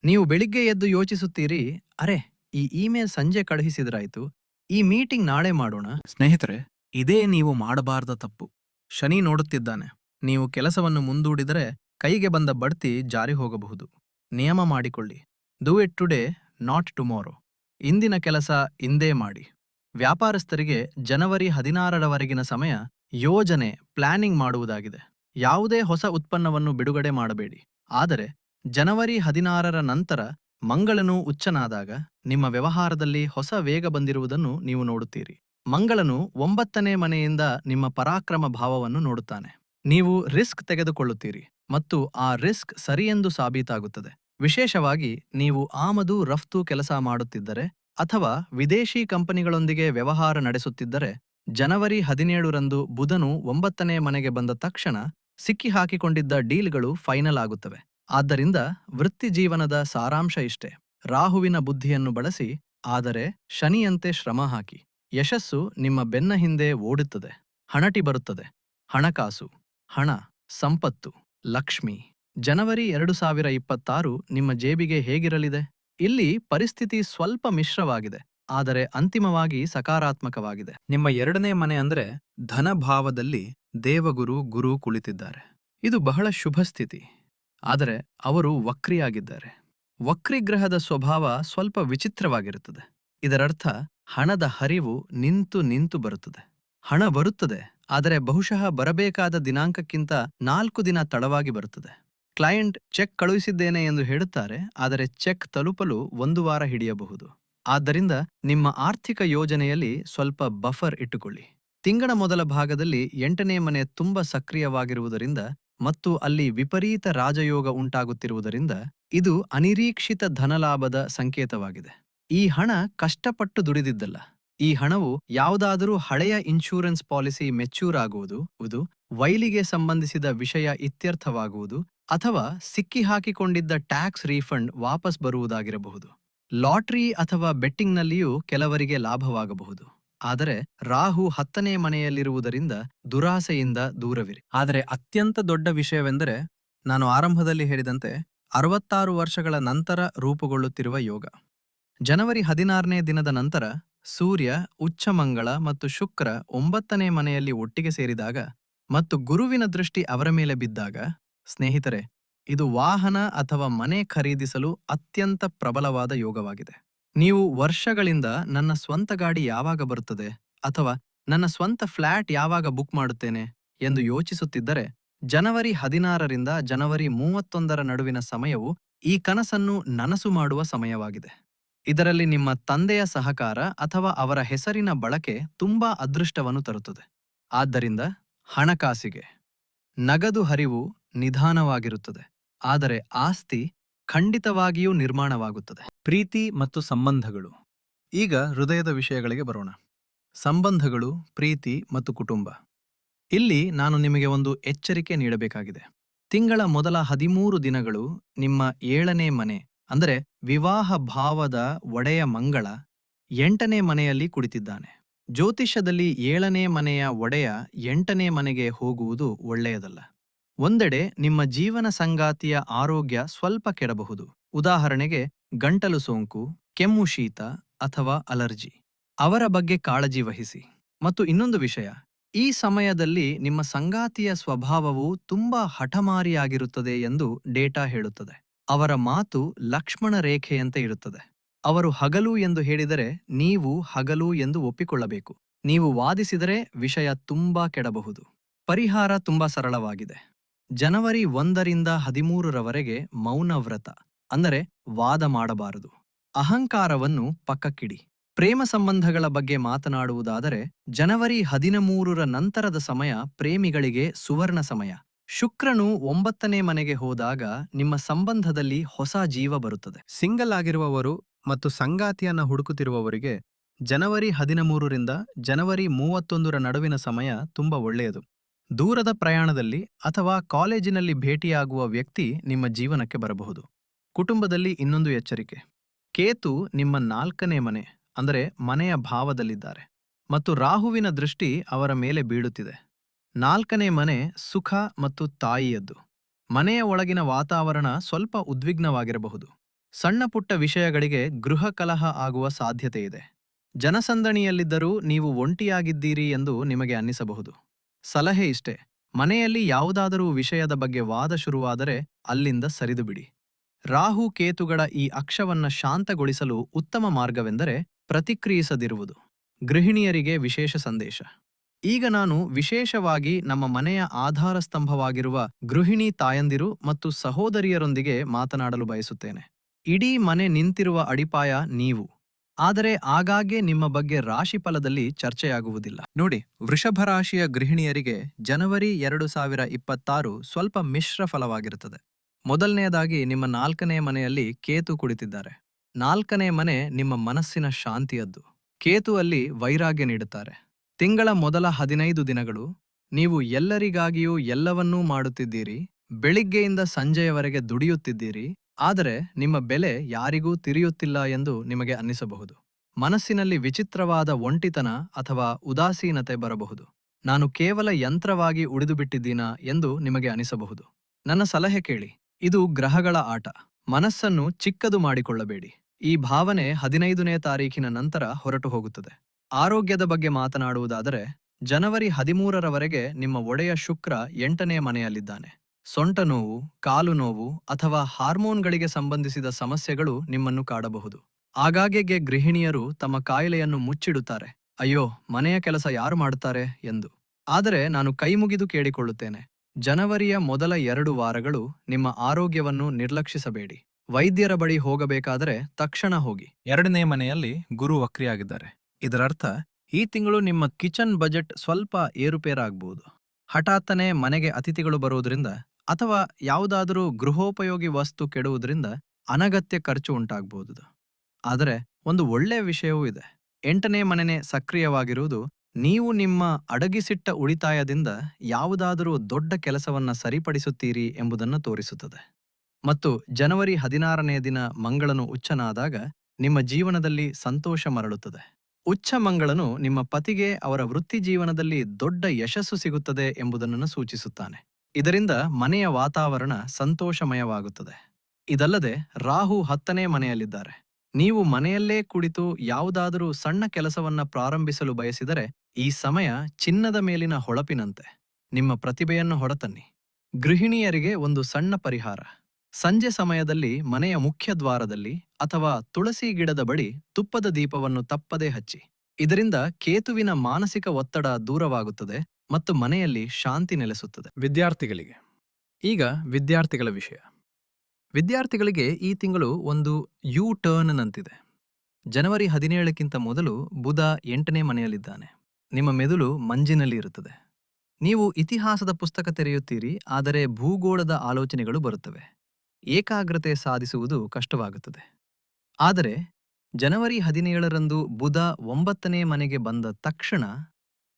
ನೀವು ಬೆಳಿಗ್ಗೆ ಎದ್ದು ಯೋಚಿಸುತ್ತೀರಿ, ಅರೆ, ಈ ಇಮೇಲ್ ಸಂಜೆ ಕಳುಹಿಸಿದ್ರಾಯ್ತು, ಈ ಮೀಟಿಂಗ್ ನಾಳೆ ಮಾಡೋಣ? ಸ್ನೇಹಿತರೆ, ಇದೇ ನೀವು ಮಾಡಬಾರದ ತಪ್ಪು. ಶನಿ ನೋಡುತ್ತಿದ್ದಾನೆ. ನೀವು ಕೆಲಸವನ್ನು ಮುಂದೂಡಿದರೆ ಕೈಗೆ ಬಂದ ಬಡ್ತಿ ಜಾರಿ ಹೋಗಬಹುದು. ನಿಯಮ ಮಾಡಿಕೊಳ್ಳಿ. Do it today not tomorrow ಇಂದಿನ ಕೆಲಸ ಇಂದೇ ಮಾಡಿ. ವ್ಯಾಪಾರಸ್ಥರಿಗೆ ಜನವರಿ ಹದಿನಾರರವರೆಗಿನ ಸಮಯ ಯೋಜನೆ, ಪ್ಲಾನಿಂಗ್ ಮಾಡುವುದಾಗಿದೆ. ಯಾವುದೇ ಹೊಸ ಉತ್ಪನ್ನವನ್ನು ಬಿಡುಗಡೆ ಮಾಡಬೇಡಿ. ಆದರೆ, ಜನವರಿ ಹದಿನಾರರ ನಂತರ ಮಂಗಳನು ಉಚ್ಚನಾದಾಗ ನಿಮ್ಮ ವ್ಯವಹಾರದಲ್ಲಿ ಹೊಸ ವೇಗ ಬಂದಿರುವುದನ್ನು ನೀವು ನೋಡುತ್ತೀರಿ. ಮಂಗಳನು ಒಂಬತ್ತನೇ ಮನೆಯಿಂದ ನಿಮ್ಮ ಪರಾಕ್ರಮ ಭಾವವನ್ನು ನೋಡುತ್ತಾನೆ. ನೀವು ರಿಸ್ಕ್ ತೆಗೆದುಕೊಳ್ಳುತ್ತೀರಿ ಮತ್ತು ಆ ರಿಸ್ಕ್ ಸರಿಯೆಂದು ಸಾಬೀತಾಗುತ್ತದೆ. ವಿಶೇಷವಾಗಿ ನೀವು ಆಮದು, ರಫ್ತು ಕೆಲಸ ಮಾಡುತ್ತಿದ್ದರೆ ಅಥವಾ ವಿದೇಶಿ ಕಂಪನಿಗಳೊಂದಿಗೆ ವ್ಯವಹಾರ ನಡೆಸುತ್ತಿದ್ದರೆ ಜನವರಿ ಹದಿನೇಳರಂದು ಬುಧನು ಒಂಬತ್ತನೇ ಮನೆಗೆ ಬಂದ ತಕ್ಷಣ ಸಿಕ್ಕಿಹಾಕಿಕೊಂಡಿದ್ದ ಡೀಲ್ಗಳು ಫೈನಲ್ ಆಗುತ್ತವೆ. ಆದ್ದರಿಂದ ವೃತ್ತಿಜೀವನದ ಸಾರಾಂಶ ಇಷ್ಟೆ. ರಾಹುವಿನ ಬುದ್ಧಿಯನ್ನು ಬಳಸಿ, ಆದರೆ ಶನಿಯಂತೆ ಶ್ರಮ ಹಾಕಿ. ಯಶಸ್ಸು ನಿಮ್ಮ ಬೆನ್ನ ಹಿಂದೆ ಓಡುತ್ತದೆ. ಹಣಟಿ ಬರುತ್ತದೆ. ಹಣಕಾಸು. ಹಣ, ಸಂಪತ್ತು, ಲಕ್ಷ್ಮಿ. ಜನವರಿ ಎರಡು ಸಾವಿರ ಇಪ್ಪತ್ತಾರು ನಿಮ್ಮ ಜೇಬಿಗೆ ಹೇಗಿರಲಿದೆ? ಇಲ್ಲಿ ಪರಿಸ್ಥಿತಿ ಸ್ವಲ್ಪ ಮಿಶ್ರವಾಗಿದೆ, ಆದರೆ ಅಂತಿಮವಾಗಿ ಸಕಾರಾತ್ಮಕವಾಗಿದೆ. ನಿಮ್ಮ ಎರಡನೇ ಮನೆ ಅಂದ್ರೆ ಧನಭಾವದಲ್ಲಿ ದೇವಗುರು, ಗುರು ಕುಳಿತಿದ್ದಾರೆ. ಇದು ಬಹಳ ಶುಭ ಸ್ಥಿತಿ. ಆದರೆ ಅವರು ವಕ್ರಿಯಾಗಿದ್ದಾರೆ. ವಕ್ರಿಗ್ರಹದ ಸ್ವಭಾವ ಸ್ವಲ್ಪ ವಿಚಿತ್ರವಾಗಿರುತ್ತದೆ. ಇದರರ್ಥ ಹಣದ ಹರಿವು ನಿಂತು ನಿಂತು ಬರುತ್ತದೆ. ಹಣ ಬರುತ್ತದೆ, ಆದರೆ ಬಹುಶಃ ಬರಬೇಕಾದ ದಿನಾಂಕಕ್ಕಿಂತ ನಾಲ್ಕು ದಿನ ತಡವಾಗಿ ಬರುತ್ತದೆ. ಕ್ಲೈಂಟ್ ಚೆಕ್ ಕಳುಹಿಸಿದ್ದೇನೆ ಎಂದು ಹೇಳುತ್ತಾರೆ, ಆದರೆ ಚೆಕ್ ತಲುಪಲು ಒಂದು ವಾರ ಹಿಡಿಯಬಹುದು. ಆದ್ದರಿಂದ ನಿಮ್ಮ ಆರ್ಥಿಕ ಯೋಜನೆಯಲ್ಲಿ ಸ್ವಲ್ಪ ಬಫರ್ ಇಟ್ಟುಕೊಳ್ಳಿ. ತಿಂಗಳ ಮೊದಲ ಭಾಗದಲ್ಲಿ ಎಂಟನೇ ಮನೆ ತುಂಬ ಸಕ್ರಿಯವಾಗಿರುವುದರಿಂದ ಮತ್ತು ಅಲ್ಲಿ ವಿಪರೀತ ರಾಜಯೋಗ ಉಂಟಾಗುತ್ತಿರುವುದರಿಂದ ಇದು ಅನಿರೀಕ್ಷಿತ ಧನಲಾಭದ ಸಂಕೇತವಾಗಿದೆ. ಈ ಹಣ ಕಷ್ಟಪಟ್ಟು ದುಡಿದಿದ್ದಲ್ಲ. ಈ ಹಣವು ಯಾವುದಾದರೂ ಹಳೆಯ ಇನ್ಶೂರೆನ್ಸ್ ಪಾಲಿಸಿ ಮೆಚ್ಯೂರ್ ಆಗುವುದು ವೈಲಿಗೆ ಸಂಬಂಧಿಸಿದ ವಿಷಯ ಇತ್ಯರ್ಥವಾಗುವುದು ಅಥವಾ ಸಿಕ್ಕಿ ಹಾಕಿಕೊಂಡಿದ್ದ ಟ್ಯಾಕ್ಸ್ ರೀಫಂಡ್ ವಾಪಸ್ ಬರುವುದಾಗಿರಬಹುದು. ಲಾಟ್ರಿ ಅಥವಾ ಬೆಟ್ಟಿಂಗ್ನಲ್ಲಿಯೂ ಕೆಲವರಿಗೆ ಲಾಭವಾಗಬಹುದು. ಆದರೆ ರಾಹು ಹತ್ತನೇ ಮನೆಯಲ್ಲಿರುವುದರಿಂದ ದುರಾಸೆಯಿಂದ ದೂರವಿರಿ. ಆದರೆ ಅತ್ಯಂತ ದೊಡ್ಡ ವಿಷಯವೆಂದರೆ ನಾನು ಆರಂಭದಲ್ಲಿ ಹೇಳಿದಂತೆ ಅರವತ್ತಾರು ವರ್ಷಗಳ ನಂತರ ರೂಪುಗೊಳ್ಳುತ್ತಿರುವ ಯೋಗ. ಜನವರಿ ಹದಿನಾರನೇ ದಿನದ ನಂತರ ಸೂರ್ಯ ಉಚ್ಚಮಂಗಳ ಮತ್ತು ಶುಕ್ರ ಒಂಬತ್ತನೇ ಮನೆಯಲ್ಲಿ ಒಟ್ಟಿಗೆ ಸೇರಿದಾಗ ಮತ್ತು ಗುರುವಿನ ದೃಷ್ಟಿ ಅವರ ಮೇಲೆ ಬಿದ್ದಾಗ ಸ್ನೇಹಿತರೆ, ಇದು ವಾಹನ ಅಥವಾ ಮನೆ ಖರೀದಿಸಲು ಅತ್ಯಂತ ಪ್ರಬಲವಾದ ಯೋಗವಾಗಿದೆ. ನೀವು ವರ್ಷಗಳಿಂದ ನನ್ನ ಸ್ವಂತ ಗಾಡಿ ಯಾವಾಗ ಬರುತ್ತದೆ ಅಥವಾ ನನ್ನ ಸ್ವಂತ ಫ್ಲ್ಯಾಟ್ ಯಾವಾಗ ಬುಕ್ ಮಾಡುತ್ತೇನೆ ಎಂದು ಯೋಚಿಸುತ್ತಿದ್ದರೆ, ಜನವರಿ ಹದಿನಾರರಿಂದ ಜನವರಿ ಮೂವತ್ತೊಂದರ ನಡುವಿನ ಸಮಯವು ಈ ಕನಸನ್ನು ನನಸು ಮಾಡುವ ಸಮಯವಾಗಿದೆ. ಇದರಲ್ಲಿ ನಿಮ್ಮ ತಂದೆಯ ಸಹಕಾರ ಅಥವಾ ಅವರ ಹೆಸರಿನ ಬಳಕೆ ತುಂಬಾ ಅದೃಷ್ಟವನ್ನು ತರುತ್ತದೆ. ಆದ್ದರಿಂದ ಹಣಕಾಸಿಗೆ. ನಗದು ಹರಿವು ನಿಧಾನವಾಗಿರುತ್ತದೆ. ಆದರೆ ಆಸ್ತಿ ಖಂಡಿತವಾಗಿಯೂ ನಿರ್ಮಾಣವಾಗುತ್ತದೆ. ಪ್ರೀತಿ ಮತ್ತು ಸಂಬಂಧಗಳು. ಈಗ ಹೃದಯದ ವಿಷಯಗಳಿಗೆ ಬರೋಣ. ಸಂಬಂಧಗಳು, ಪ್ರೀತಿ ಮತ್ತು ಕುಟುಂಬ. ಇಲ್ಲಿ ನಾನು ನಿಮಗೆ ಒಂದು ಎಚ್ಚರಿಕೆ ನೀಡಬೇಕಾಗಿದೆ. ತಿಂಗಳ ಮೊದಲ ಹದಿಮೂರು ದಿನಗಳು ನಿಮ್ಮ ಏಳನೇ ಮನೆ, ಅಂದರೆ ವಿವಾಹ ಭಾವದ ಒಡೆಯ ಮಂಗಳ, ಎಂಟನೇ ಮನೆಯಲ್ಲಿ ಕುಳಿತಿದ್ದಾನೆ. ಜ್ಯೋತಿಷ್ಯದಲ್ಲಿ ಏಳನೇ ಮನೆಯ ಒಡೆಯ ಎಂಟನೇ ಮನೆಗೆ ಹೋಗುವುದು ಒಳ್ಳೆಯದಲ್ಲ. ಒಂದೆಡೆ ನಿಮ್ಮ ಜೀವನ ಸಂಗಾತಿಯ ಆರೋಗ್ಯ ಸ್ವಲ್ಪ ಕೆಡಬಹುದು. ಉದಾಹರಣೆಗೆ, ಗಂಟಲು ಸೋಂಕು, ಕೆಮ್ಮು ಶೀತ ಅಥವಾ ಅಲರ್ಜಿ. ಅವರ ಬಗ್ಗೆ ಕಾಳಜಿ ವಹಿಸಿ. ಮತ್ತು ಇನ್ನೊಂದು ವಿಷಯ, ಈ ಸಮಯದಲ್ಲಿ ನಿಮ್ಮ ಸಂಗಾತಿಯ ಸ್ವಭಾವವು ತುಂಬಾ ಹಠಮಾರಿಯಾಗಿರುತ್ತದೆ ಎಂದು ಡೇಟಾ ಹೇಳುತ್ತದೆ. ಅವರ ಮಾತು ಲಕ್ಷ್ಮಣ ರೇಖೆಯಂತೆ ಇರುತ್ತದೆ. ಅವರು ಹಗಲು ಎಂದು ಹೇಳಿದರೆ ನೀವು ಹಗಲು ಎಂದು ಒಪ್ಪಿಕೊಳ್ಳಬೇಕು. ನೀವು ವಾದಿಸಿದರೆ ವಿಷಯ ತುಂಬಾ ಕೆಡಬಹುದು. ಪರಿಹಾರ ತುಂಬಾ ಸರಳವಾಗಿದೆ. ಜನವರಿ ಒಂದರಿಂದ ಹದಿಮೂರರವರೆಗೆ ಮೌನವ್ರತ, ಅಂದರೆ ವಾದ ಮಾಡಬಾರದು. ಅಹಂಕಾರವನ್ನು ಪಕ್ಕಕ್ಕಿಡಿ. ಪ್ರೇಮ ಸಂಬಂಧಗಳ ಬಗ್ಗೆ ಮಾತನಾಡುವುದಾದರೆ, ಜನವರಿ ಹದಿನಮೂರರ ನಂತರದ ಸಮಯ ಪ್ರೇಮಿಗಳಿಗೆ ಸುವರ್ಣ ಸಮಯ. ಶುಕ್ರನು ಒಂಬತ್ತನೇ ಮನೆಗೆ ಹೋದಾಗ ನಿಮ್ಮ ಸಂಬಂಧದಲ್ಲಿ ಹೊಸ ಜೀವ ಬರುತ್ತದೆ. ಸಿಂಗಲ್ ಆಗಿರುವವರು ಮತ್ತು ಸಂಗಾತಿಯನ್ನು ಹುಡುಕುತ್ತಿರುವವರಿಗೆ ಜನವರಿ ಹದಿನಮೂರರಿಂದ ಜನವರಿ ಮೂವತ್ತೊಂದರ ನಡುವಿನ ಸಮಯ ತುಂಬಾ ಒಳ್ಳೆಯದು. ದೂರದ ಪ್ರಯಾಣದಲ್ಲಿ ಅಥವಾ ಕಾಲೇಜಿನಲ್ಲಿ ಭೇಟಿಯಾಗುವ ವ್ಯಕ್ತಿ ನಿಮ್ಮ ಜೀವನಕ್ಕೆ ಬರಬಹುದು. ಕುಟುಂಬದಲ್ಲಿ ಇನ್ನೊಂದು ಎಚ್ಚರಿಕೆ. ಕೇತು ನಿಮ್ಮ ನಾಲ್ಕನೇ ಮನೆ, ಅಂದರೆ ಮನೆಯ ಭಾವದಲ್ಲಿದ್ದಾರೆ ಮತ್ತು ರಾಹುವಿನ ದೃಷ್ಟಿ ಅವರ ಮೇಲೆ ಬೀಳುತ್ತಿದೆ. ನಾಲ್ಕನೇ ಮನೆ ಸುಖ ಮತ್ತು ತಾಯಿಯದ್ದು. ಮನೆಯ ಒಳಗಿನ ವಾತಾವರಣ ಸ್ವಲ್ಪ ಉದ್ವಿಗ್ನವಾಗಿರಬಹುದು. ಸಣ್ಣ ಪುಟ್ಟ ವಿಷಯಗಳಿಗೆ ಗೃಹ ಕಲಹ ಆಗುವ ಸಾಧ್ಯತೆಯಿದೆ. ಜನಸಂದಣಿಯಲ್ಲಿದ್ದರೂ ನೀವು ಒಂಟಿಯಾಗಿದ್ದೀರಿ ಎಂದು ನಿಮಗೆ ಅನ್ನಿಸಬಹುದು. ಸಲಹೆ ಇಷ್ಟೇ. ಮನೆಯಲ್ಲಿ ಯಾವುದಾದರೂ ವಿಷಯದ ಬಗ್ಗೆ ವಾದ ಶುರುವಾದರೆ ಅಲ್ಲಿಂದ ಸರಿದುಬಿಡಿ. ರಾಹು ಕೇತುಗಳ ಈ ಅಕ್ಷವನ್ನ ಶಾಂತಗೊಳಿಸಲು ಉತ್ತಮ ಮಾರ್ಗವೆಂದರೆ ಪ್ರತಿಕ್ರಿಯಿಸದಿರುವುದು. ಗೃಹಿಣಿಯರಿಗೆ ವಿಶೇಷ ಸಂದೇಶ. ಈಗ ನಾನು ವಿಶೇಷವಾಗಿ ನಮ್ಮ ಮನೆಯ ಆಧಾರ ಸ್ತಂಭವಾಗಿರುವ ಗೃಹಿಣಿ ತಾಯಂದಿರು ಮತ್ತು ಸಹೋದರಿಯರೊಂದಿಗೆ ಮಾತನಾಡಲು ಬಯಸುತ್ತೇನೆ. ಇಡೀ ಮನೆ ನಿಂತಿರುವ ಅಡಿಪಾಯ ನೀವು. ಆದರೆ ಆಗಾಗ್ಗೆ ನಿಮ್ಮ ಬಗ್ಗೆ ರಾಶಿಫಲದಲ್ಲಿ ಚರ್ಚೆಯಾಗುವುದಿಲ್ಲ. ನೋಡಿ, ವೃಷಭ ರಾಶಿಯ ಗೃಹಿಣಿಯರಿಗೆ ಜನವರಿ ಎರಡು ಸಾವಿರ ಇಪ್ಪತ್ತಾರು ಸ್ವಲ್ಪ ಮಿಶ್ರ ಫಲವಾಗಿರುತ್ತದೆ. ಮೊದಲನೆಯದಾಗಿ ನಿಮ್ಮ ನಾಲ್ಕನೇ ಮನೆಯಲ್ಲಿ ಕೇತು ಕುಳಿತಿದ್ದಾರೆ. ನಾಲ್ಕನೇ ಮನೆ ನಿಮ್ಮ ಮನಸ್ಸಿನ ಶಾಂತಿಯದ್ದು. ಕೇತು ಅಲ್ಲಿ ವೈರಾಗ್ಯ ನೀಡುತ್ತಾರೆ. ತಿಂಗಳ ಮೊದಲ ಹದಿನೈದು ದಿನಗಳು, ನೀವು ಎಲ್ಲರಿಗಾಗಿಯೂ ಎಲ್ಲವನ್ನೂ ಮಾಡುತ್ತಿದ್ದೀರಿ, ಬೆಳಿಗ್ಗೆಯಿಂದ ಸಂಜೆಯವರೆಗೆ ದುಡಿಯುತ್ತಿದ್ದೀರಿ ಆದರೆ ನಿಮ್ಮ ಬೆಲೆ ಯಾರಿಗೂ ತಿರಿಯುತ್ತಿಲ್ಲ ಎಂದು ನಿಮಗೆ ಅನ್ನಿಸಬಹುದು. ಮನಸ್ಸಿನಲ್ಲಿ ವಿಚಿತ್ರವಾದ ಒಂಟಿತನ ಅಥವಾ ಉದಾಸೀನತೆ ಬರಬಹುದು. ನಾನು ಕೇವಲ ಯಂತ್ರವಾಗಿ ಉಳಿದುಬಿಟ್ಟಿದ್ದೀನಾ ಎಂದು ನಿಮಗೆ ಅನಿಸಬಹುದು ನನ್ನ ಸಲಹೆ ಕೇಳಿ. ಇದು ಗ್ರಹಗಳ ಆಟ. ಮನಸ್ಸನ್ನು ಚಿಕ್ಕದು ಮಾಡಿಕೊಳ್ಳಬೇಡಿ. ಈ ಭಾವನೆ ಹದಿನೈದನೇ ತಾರೀಖಿನ ನಂತರ ಹೊರಟು ಹೋಗುತ್ತದೆ. ಆರೋಗ್ಯದ ಬಗ್ಗೆ ಮಾತನಾಡುವುದಾದರೆ, ಜನವರಿ ಹದಿಮೂರರವರೆಗೆ ನಿಮ್ಮ ಒಡೆಯ ಶುಕ್ರ ಎಂಟನೇ ಮನೆಯಲ್ಲಿದ್ದಾನೆ. ಸೊಂಟ ನೋವು, ಕಾಲು ನೋವು ಅಥವಾ ಹಾರ್ಮೋನ್ಗಳಿಗೆ ಸಂಬಂಧಿಸಿದ ಸಮಸ್ಯೆಗಳು ನಿಮ್ಮನ್ನು ಕಾಡಬಹುದು. ಆಗಾಗೆಗೆ ಗೃಹಿಣಿಯರು ತಮ್ಮ ಕಾಯಿಲೆಯನ್ನು ಮುಚ್ಚಿಡುತ್ತಾರೆ. ಅಯ್ಯೋ, ಮನೆಯ ಕೆಲಸ ಯಾರು ಮಾಡುತ್ತಾರೆ? ಎಂದು. ಆದರೆ ನಾನು ಕೈಮುಗಿದು ಕೇಳಿಕೊಳ್ಳುತ್ತೇನೆ. ಜನವರಿಯ ಮೊದಲ ಎರಡು ವಾರಗಳು ನಿಮ್ಮ ಆರೋಗ್ಯವನ್ನು ನಿರ್ಲಕ್ಷಿಸಬೇಡಿ. ವೈದ್ಯರ ಬಳಿ ಹೋಗಬೇಕಾದರೆ ತಕ್ಷಣ ಹೋಗಿ. ಎರಡನೇ ಮನೆಯಲ್ಲಿ ಗುರು ವಕ್ರಿಯಾಗಿದ್ದಾರೆ. ಇದರರ್ಥ, ಈ ತಿಂಗಳು ನಿಮ್ಮ ಕಿಚನ್ ಬಜೆಟ್ ಸ್ವಲ್ಪ ಏರುಪೇರಾಗಬಹುದು. ಹಠಾತ್ತನೆ ಮನೆಗೆ ಅತಿಥಿಗಳು ಬರುವುದರಿಂದ ಅಥವಾ ಯಾವುದಾದರೂ ಗೃಹೋಪಯೋಗಿ ವಸ್ತು ಕೆಡುವುದರಿಂದ ಅನಗತ್ಯ ಖರ್ಚು ಉಂಟಾಗಬಹುದು ಆದರೆ ಒಂದು ಒಳ್ಳೆಯ ವಿಷಯವೂ ಇದೆ. ಎಂಟನೇ ಮನೆನೇ ಸಕ್ರಿಯವಾಗಿರುವುದು ನೀವು ನಿಮ್ಮ ಅಡಗಿಸಿಟ್ಟ ಉಳಿತಾಯದಿಂದ ಯಾವುದಾದರೂ ದೊಡ್ಡ ಕೆಲಸವನ್ನ ಸರಿಪಡಿಸುತ್ತೀರಿ ಎಂಬುದನ್ನು ತೋರಿಸುತ್ತದೆ. ಮತ್ತು ಜನವರಿ ಹದಿನಾರನೇ ದಿನ ಮಂಗಳನು ಉಚ್ಚನಾದಾಗ ನಿಮ್ಮ ಜೀವನದಲ್ಲಿ ಸಂತೋಷ ಮರಳುತ್ತದೆ. ಉಚ್ಚ ಮಂಗಳನು ನಿಮ್ಮ ಪತಿಗೆ ಅವರ ವೃತ್ತಿ ಜೀವನದಲ್ಲಿ ದೊಡ್ಡ ಯಶಸ್ಸು ಸಿಗುತ್ತದೆ ಎಂಬುದನ್ನು ಸೂಚಿಸುತ್ತಾನೆ. ಇದರಿಂದ ಮನೆಯ ವಾತಾವರಣ ಸಂತೋಷಮಯವಾಗುತ್ತದೆ. ಇದಲ್ಲದೆ ರಾಹು ಹತ್ತನೇ ಮನೆಯಲ್ಲಿದ್ದಾರೆ. ನೀವು ಮನೆಯಲ್ಲೇ ಕುಳಿತು ಯಾವುದಾದರೂ ಸಣ್ಣ ಕೆಲಸವನ್ನ ಪ್ರಾರಂಭಿಸಲು ಬಯಸಿದರೆ ಈ ಸಮಯ ಚಿನ್ನದ ಮೇಲಿನ ಹೊಳಪಿನಂತೆ. ನಿಮ್ಮ ಪ್ರತಿಭೆಯನ್ನು ಹೊರತನ್ನಿ. ಗೃಹಿಣಿಯರಿಗೆ ಒಂದು ಸಣ್ಣ ಪರಿಹಾರ. ಸಂಜೆ ಸಮಯದಲ್ಲಿ ಮನೆಯ ಮುಖ್ಯ ದ್ವಾರದಲ್ಲಿ ಅಥವಾ ತುಳಸಿ ಗಿಡದ ಬಳಿ ತುಪ್ಪದ ದೀಪವನ್ನು ತಪ್ಪದೇ ಹಚ್ಚಿ. ಇದರಿಂದ ಕೇತುವಿನ ಮಾನಸಿಕ ಒತ್ತಡ ದೂರವಾಗುತ್ತದೆ. ಮತ್ತು ಮನೆಯಲ್ಲಿ ಶಾಂತಿ ನೆಲೆಸುತ್ತದೆ. ವಿದ್ಯಾರ್ಥಿಗಳಿಗೆ. ಈಗ ವಿದ್ಯಾರ್ಥಿಗಳ ವಿಷಯ. ವಿದ್ಯಾರ್ಥಿಗಳಿಗೆ ಈ ತಿಂಗಳು ಒಂದು ಯು ಟರ್ನ್ನಂತಿದೆ ಜನವರಿ ಹದಿನೇಳಕ್ಕಿಂತ ಮೊದಲು ಬುಧ ಎಂಟನೇ ಮನೆಯಲ್ಲಿದ್ದಾನೆ. ನಿಮ್ಮ ಮೆದುಳು ಮಂಜಿನಲ್ಲಿ ಇರುತ್ತದೆ. ನೀವು ಇತಿಹಾಸದ ಪುಸ್ತಕ ತೆರೆಯುತ್ತೀರಿ, ಆದರೆ ಭೂಗೋಳದ ಆಲೋಚನೆಗಳು ಬರುತ್ತವೆ. ಏಕಾಗ್ರತೆ ಸಾಧಿಸುವುದು ಕಷ್ಟವಾಗುತ್ತದೆ. ಆದರೆ, ಜನವರಿ ಹದಿನೇಳರಂದು ಬುಧ ಒಂಬತ್ತನೇ ಮನೆಗೆ ಬಂದ ತಕ್ಷಣ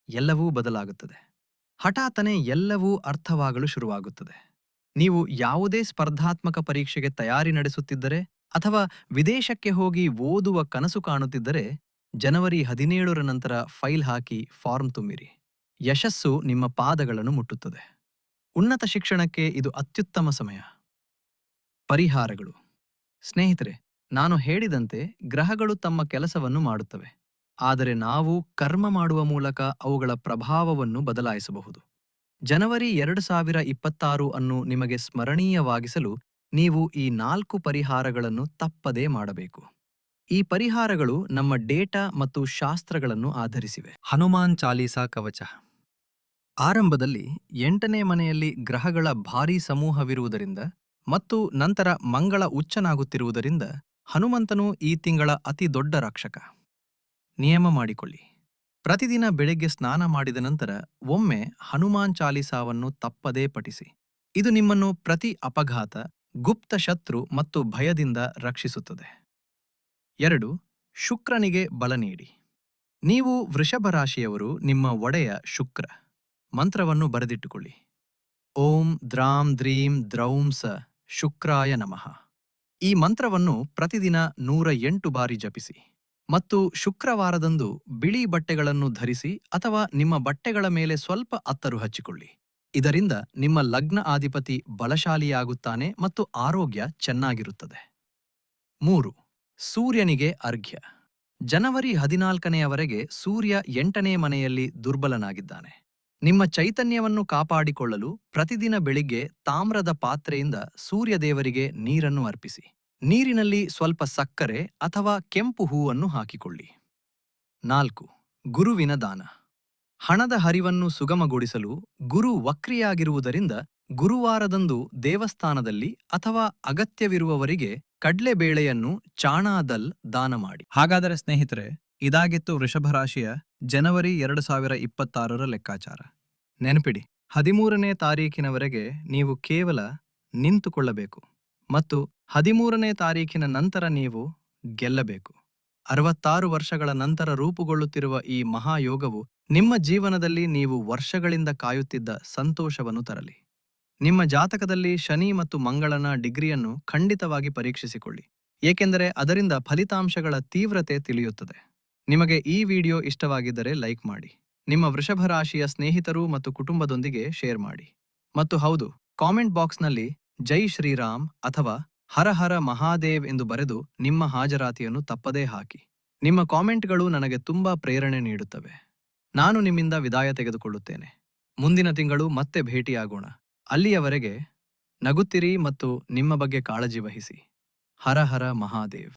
ಎಲ್ಲವೂ ಬದಲಾಗುತ್ತದೆ. ಹಠಾತ್ತನೆ ಎಲ್ಲವೂ ಅರ್ಥವಾಗಲು ಶುರುವಾಗುತ್ತದೆ. ನೀವು ಯಾವುದೇ ಸ್ಪರ್ಧಾತ್ಮಕ ಪರೀಕ್ಷೆಗೆ ತಯಾರಿ ನಡೆಸುತ್ತಿದ್ದರೆ ಅಥವಾ ವಿದೇಶಕ್ಕೆ ಹೋಗಿ ಓದುವ ಕನಸು ಕಾಣುತ್ತಿದ್ದರೆ ಜನವರಿ ಹದಿನೇಳರ ನಂತರ ಫೈಲ್ ಹಾಕಿ ಫಾರ್ಮ್ ತುಂಬಿರಿ. ಯಶಸ್ಸು ನಿಮ್ಮ ಪಾದಗಳನ್ನು ಮುಟ್ಟುತ್ತದೆ. ಉನ್ನತ ಶಿಕ್ಷಣಕ್ಕೆ ಇದು ಅತ್ಯುತ್ತಮ ಸಮಯ. ಪರಿಹಾರಗಳು. ಸ್ನೇಹಿತರೆ, ನಾನು ಹೇಳಿದಂತೆ ಗ್ರಹಗಳು ತಮ್ಮ ಕೆಲಸವನ್ನು ಮಾಡುತ್ತವೆ. ಆದರೆ ನಾವು ಕರ್ಮ ಮಾಡುವ ಮೂಲಕ ಅವುಗಳ ಪ್ರಭಾವವನ್ನು ಬದಲಾಯಿಸಬಹುದು. ಜನವರಿ ಎರಡು ಸಾವಿರ ಇಪ್ಪತ್ತಾರು ಅನ್ನು ನಿಮಗೆ ಸ್ಮರಣೀಯವಾಗಿಸಲು ನೀವು ಈ ನಾಲ್ಕು ಪರಿಹಾರಗಳನ್ನು ತಪ್ಪದೇ ಮಾಡಬೇಕು. ಈ ಪರಿಹಾರಗಳು ನಮ್ಮ ಡೇಟಾ ಮತ್ತು ಶಾಸ್ತ್ರಗಳನ್ನು ಆಧರಿಸಿವೆ. ಹನುಮಾನ್ ಚಾಲೀಸಾ ಕವಚ. ಆರಂಭದಲ್ಲಿ ಎಂಟನೇ ಮನೆಯಲ್ಲಿ ಗ್ರಹಗಳ ಭಾರೀ ಸಮೂಹವಿರುವುದರಿಂದ ಮತ್ತು ನಂತರ ಮಂಗಳ ಉಚ್ಚನಾಗುತ್ತಿರುವುದರಿಂದ ಹನುಮಂತನು ಈ ತಿಂಗಳ ಅತಿ ದೊಡ್ಡ ರಕ್ಷಕ. ನಿಯಮ ಮಾಡಿಕೊಳ್ಳಿ. ಪ್ರತಿದಿನ ಬೆಳಗ್ಗೆ ಸ್ನಾನ ಮಾಡಿದ ನಂತರ ಒಮ್ಮೆ ಹನುಮಾನ್ ಚಾಲೀಸಾವನ್ನು ತಪ್ಪದೇ ಪಠಿಸಿ. ಇದು ನಿಮ್ಮನ್ನು ಪ್ರತಿ ಅಪಘಾತ, ಗುಪ್ತ ಶತ್ರು ಮತ್ತು ಭಯದಿಂದ ರಕ್ಷಿಸುತ್ತದೆ. ಎರಡು, ಶುಕ್ರನಿಗೆ ಬಲ ನೀಡಿ. ನೀವು ವೃಷಭ ರಾಶಿಯವರು, ನಿಮ್ಮ ಒಡೆಯ ಶುಕ್ರ. ಮಂತ್ರವನ್ನು ಬರೆದಿಟ್ಟುಕೊಳ್ಳಿ. ಓಂ ದ್ರಾಂ ದ್ರೀಂ ದ್ರೌಂ ಸ ಶುಕ್ರಾಯ ನಮಃ. ಈ ಮಂತ್ರವನ್ನು ಪ್ರತಿದಿನ ನೂರ ಎಂಟು ಬಾರಿ ಜಪಿಸಿ. ಮತ್ತು ಶುಕ್ರವಾರದಂದು ಬಿಳಿ ಬಟ್ಟೆಗಳನ್ನು ಧರಿಸಿ ಅಥವಾ ನಿಮ್ಮ ಬಟ್ಟೆಗಳ ಮೇಲೆ ಸ್ವಲ್ಪ ಅತ್ತರು ಹಚ್ಚಿಕೊಳ್ಳಿ. ಇದರಿಂದ ನಿಮ್ಮ ಲಗ್ನ ಆಧಿಪತಿ ಬಲಶಾಲಿಯಾಗುತ್ತಾನೆ ಮತ್ತು ಆರೋಗ್ಯ ಚೆನ್ನಾಗಿರುತ್ತದೆ. ಮೂರು, ಸೂರ್ಯನಿಗೆ ಅರ್ಘ್ಯ. ಜನವರಿ ಹದಿನಾಲ್ಕನೆಯವರೆಗೆ ಸೂರ್ಯ ಎಂಟನೇ ಮನೆಯಲ್ಲಿ ದುರ್ಬಲನಾಗಿದ್ದಾನೆ. ನಿಮ್ಮ ಚೈತನ್ಯವನ್ನು ಕಾಪಾಡಿಕೊಳ್ಳಲು ಪ್ರತಿದಿನ ಬೆಳಿಗ್ಗೆ ತಾಮ್ರದ ಪಾತ್ರೆಯಿಂದ ಸೂರ್ಯದೇವರಿಗೆ ನೀರನ್ನು ಅರ್ಪಿಸಿ. ನೀರಿನಲ್ಲಿ ಸ್ವಲ್ಪ ಸಕ್ಕರೆ ಅಥವಾ ಕೆಂಪು ಹೂವನ್ನು ಹಾಕಿಕೊಳ್ಳಿ. ನಾಲ್ಕು, ಗುರುವಿನ ದಾನ. ಹಣದ ಹರಿವನ್ನು ಸುಗಮಗೊಳಿಸಲು ಗುರು ವಕ್ರಿಯಾಗಿರುವುದರಿಂದ ಗುರುವಾರದಂದು ದೇವಸ್ಥಾನದಲ್ಲಿ ಅಥವಾ ಅಗತ್ಯವಿರುವವರಿಗೆ ಕಡ್ಲೆಬೇಳೆಯನ್ನು ಚಾಣಾದಲ್ ದಾನ ಮಾಡಿ. ಹಾಗಾದರೆ ಸ್ನೇಹಿತರೆ, ಇದಾಗಿತ್ತು ವೃಷಭರಾಶಿಯ ಜನವರಿ ಎರಡು ಸಾವಿರ ಇಪ್ಪತ್ತಾರರ ಲೆಕ್ಕಾಚಾರ. ನೆನಪಿಡಿ, ಹದಿಮೂರನೇ ತಾರೀಕಿನವರೆಗೆ ನೀವು ಕೇವಲ ನಿಂತುಕೊಳ್ಳಬೇಕು. ಮತ್ತು ಹದಿಮೂರನೇ ತಾರೀಖಿನ ನಂತರ ನೀವು ಗೆಲ್ಲಬೇಕು. ಅರವತ್ತಾರು ವರ್ಷಗಳ ನಂತರ ರೂಪುಗೊಳ್ಳುತ್ತಿರುವ ಈ ಮಹಾಯೋಗವು ನಿಮ್ಮ ಜೀವನದಲ್ಲಿ ನೀವು ವರ್ಷಗಳಿಂದ ಕಾಯುತ್ತಿದ್ದ ಸಂತೋಷವನ್ನು ತರಲಿ. ನಿಮ್ಮ ಜಾತಕದಲ್ಲಿ ಶನಿ ಮತ್ತು ಮಂಗಳನ ಡಿಗ್ರಿಯನ್ನು ಖಂಡಿತವಾಗಿ ಪರೀಕ್ಷಿಸಿಕೊಳ್ಳಿ. ಏಕೆಂದರೆ ಅದರಿಂದ ಫಲಿತಾಂಶಗಳ ತೀವ್ರತೆ ತಿಳಿಯುತ್ತದೆ. ನಿಮಗೆ ಈ ವಿಡಿಯೋ ಇಷ್ಟವಾಗಿದ್ದರೆ ಲೈಕ್ ಮಾಡಿ. ನಿಮ್ಮ ವೃಷಭ ರಾಶಿಯ ಸ್ನೇಹಿತರು ಮತ್ತು ಕುಟುಂಬದೊಂದಿಗೆ ಶೇರ್ ಮಾಡಿ. ಮತ್ತು ಹೌದು, ಕಾಮೆಂಟ್ ಬಾಕ್ಸ್ನಲ್ಲಿ ಜೈ ಶ್ರೀರಾಮ್ ಅಥವಾ ಹರ ಹರ ಮಹಾದೇವ್ ಎಂದು ಬರೆದು ನಿಮ್ಮ ಹಾಜರಾತಿಯನ್ನು ತಪ್ಪದೇ ಹಾಕಿ. ನಿಮ್ಮ ಕಾಮೆಂಟ್ಗಳು ನನಗೆ ತುಂಬಾ ಪ್ರೇರಣೆ ನೀಡುತ್ತವೆ. ನಾನು ನಿಮ್ಮಿಂದ ವಿದಾಯ ತೆಗೆದುಕೊಳ್ಳುತ್ತೇನೆ. ಮುಂದಿನ ತಿಂಗಳು ಮತ್ತೆ ಭೇಟಿಯಾಗೋಣ. ಅಲ್ಲಿಯವರೆಗೆ ನಗುತ್ತಿರಿ ಮತ್ತು ನಿಮ್ಮ ಬಗ್ಗೆ ಕಾಳಜಿ ವಹಿಸಿ. ಹರ ಹರ ಮಹಾದೇವ್.